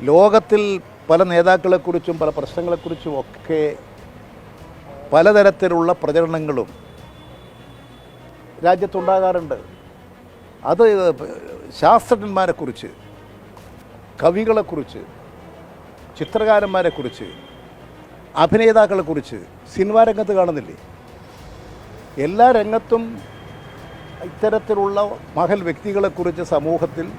ലോകത്തിൽ പല നേതാക്കളെക്കുറിച്ചും പല പ്രശ്നങ്ങളെക്കുറിച്ചും ഒക്കെ പലതരത്തിലുള്ള പ്രചരണങ്ങളും രാജ്യത്തുണ്ടാകാറുണ്ട്. അത് ശാസ്ത്രജ്ഞന്മാരെക്കുറിച്ച് കവികളെക്കുറിച്ച് ചിത്രകാരന്മാരെക്കുറിച്ച് അഭിനേതാക്കളെക്കുറിച്ച് സിനിമാ രംഗത്ത് കാണുന്നില്ലേ? എല്ലാ രംഗത്തും ഇത്തരത്തിലുള്ള മഹൽ വ്യക്തികളെക്കുറിച്ച് സമൂഹത്തിൽ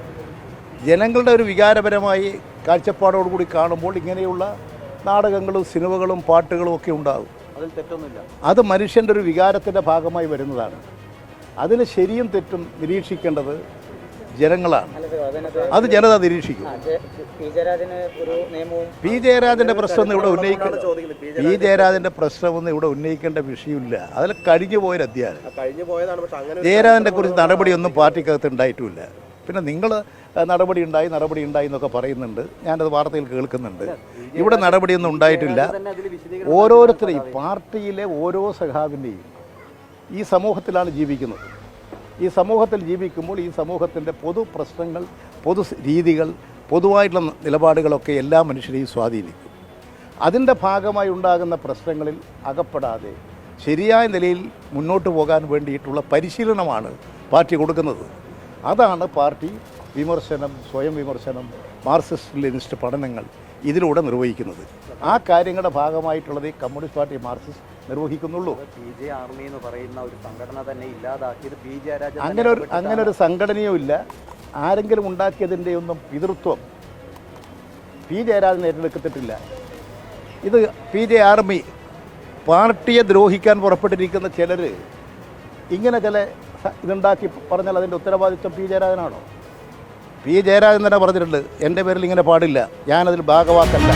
ജനങ്ങളുടെ ഒരു വികാരപരമായി കാഴ്ചപ്പാടോടുകൂടി കാണുമ്പോൾ ഇങ്ങനെയുള്ള നാടകങ്ങളും സിനിമകളും പാട്ടുകളും ഒക്കെ ഉണ്ടാകും. അതിൽ തെറ്റൊന്നുമില്ല. അത് മനുഷ്യന്റെ ഒരു വികാരത്തിന്റെ ഭാഗമായി വരുന്നതാണ്. അതിന് ശരിയും തെറ്റും നിരീക്ഷിക്കേണ്ടത് ജനങ്ങളാണ്. അത് ജനത നിരീക്ഷിക്കും. പി ജയരാജന്റെ പ്രശ്നമൊന്നും ഇവിടെ ഉന്നയിക്കേണ്ട പി. ജയരാജന്റെ പ്രശ്നമൊന്നും ഇവിടെ ഉന്നയിക്കേണ്ട വിഷയമില്ല. അതിൽ കഴിഞ്ഞു പോയൊരു അധ്യായം ജയരാജന്റെ പോയതാണ് പക്ഷെ അങ്ങനെ ജയരാജനെ കുറിച്ച് നടപടിയൊന്നും പാർട്ടിക്കകത്ത് ഉണ്ടായിട്ടുമില്ല പിന്നെ നിങ്ങൾ നടപടി ഉണ്ടായി നടപടി ഉണ്ടായി എന്നൊക്കെ പറയുന്നുണ്ട്. ഞാനത് വാർത്തയിൽ കേൾക്കുന്നുണ്ട്. ഇവിടെ നടപടിയൊന്നും ഉണ്ടായിട്ടില്ല. ഓരോരുത്തരെയും പാർട്ടിയിലെ ഓരോ സഖാവിന്റെയും ഈ സമൂഹത്തിലാണ് ജീവിക്കുന്നത്. ഈ സമൂഹത്തിൽ ജീവിക്കുമ്പോൾ ഈ സമൂഹത്തിന്റെ പൊതു പ്രശ്നങ്ങൾ പൊതു രീതികൾ പൊതുവായിട്ടുള്ള നിലപാടുകളൊക്കെ എല്ലാ മനുഷ്യരെയും സ്വാധീനിക്കും. അതിന്റെ ഭാഗമായി ഉണ്ടാകുന്ന പ്രശ്നങ്ങളിൽ അകപ്പെടാതെ ശരിയായ നിലയിൽ മുന്നോട്ട് പോകാൻ വേണ്ടിയിട്ടുള്ള പരിശീലനമാണ് പാർട്ടി കൊടുക്കുന്നത്. അതാണ് പാർട്ടി വിമർശനം സ്വയം വിമർശനം മാർക്സിസ്റ്റ് ലെനിസ്റ്റ് പഠനങ്ങൾ ഇതിലൂടെ നിർവഹിക്കുന്നത്. ആ കാര്യങ്ങളുടെ ഭാഗമായിട്ടുള്ളത് ഈ കമ്മ്യൂണിസ്റ്റ് പാർട്ടി മാർക്സിസ്റ്റ് നിർവഹിക്കുന്നുള്ളൂ. പി ജെ ആർമി എന്ന് പറയുന്ന ഒരു സംഘടന തന്നെ ഇല്ലാതാക്കിയത് പി ജയരാജൻ അങ്ങനെ ഒരു അങ്ങനെ ഒരു സംഘടനയും ഇല്ല. ആരെങ്കിലും ഉണ്ടാക്കിയതിന്റെ ഒന്നും പിതൃത്വം പി ജയരാജൻ ഏറ്റെടുക്കത്തിട്ടില്ല ഇത് പി ജെ ആർമി പാർട്ടിയെ ദ്രോഹിക്കാൻ പുറപ്പെട്ടിരിക്കുന്ന ചിലർ ഇങ്ങനെ ചില ഇതുണ്ടാക്കി പറഞ്ഞാൽ അതിന്റെ ഉത്തരവാദിത്വം പി ജയരാജനാണോ? പി ജയരാജൻ തന്നെ പറഞ്ഞിട്ടുണ്ട്. എന്റെ പേരിൽ ഇങ്ങനെ പാടില്ല. ഞാനതിൽ ഭാഗവാക്കല്ല.